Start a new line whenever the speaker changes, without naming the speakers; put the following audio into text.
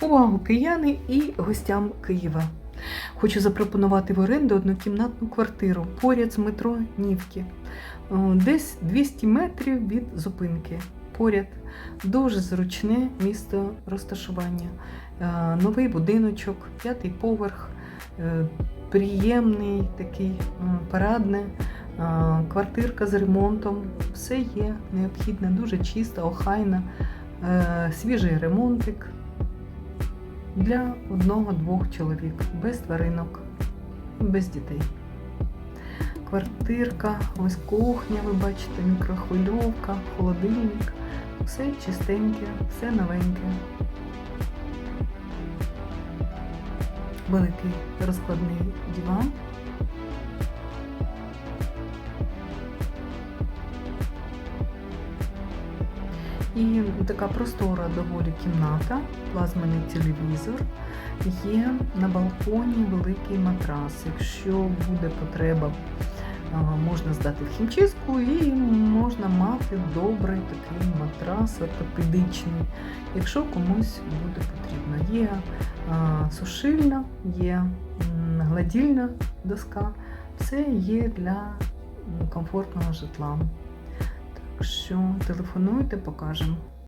Увагу кияни і гостям Києва. Хочу запропонувати в оренду однокімнатну квартиру поряд з метро Нівки. Десь 200 метрів від зупинки. Поряд дуже зручне місто розташування. Е, Новий будиночок, п'ятий поверх, е, приємний такий парадне, е, квартирка з ремонтом. Все є необхідне, дуже чиста, охайна, свіжий ремонтик для одного-двох чоловік, без тваринок, без дітей. Квартирка, ось кухня, ви бачите, мікрохвильовка, холодильник. Все чистеньке, все новеньке. Великий розкладний диван. І така простора доволі кімната, плазмений телевізор. Є на балконі великий матрас. Якщо буде потреба, можна здати в хімчистку і можна мати добрий такий матрас ортопедичний, якщо комусь буде потрібно. Є сушильна, є гладільна доска, все є для комфортного житла. Так що телефонуйте, покажемо.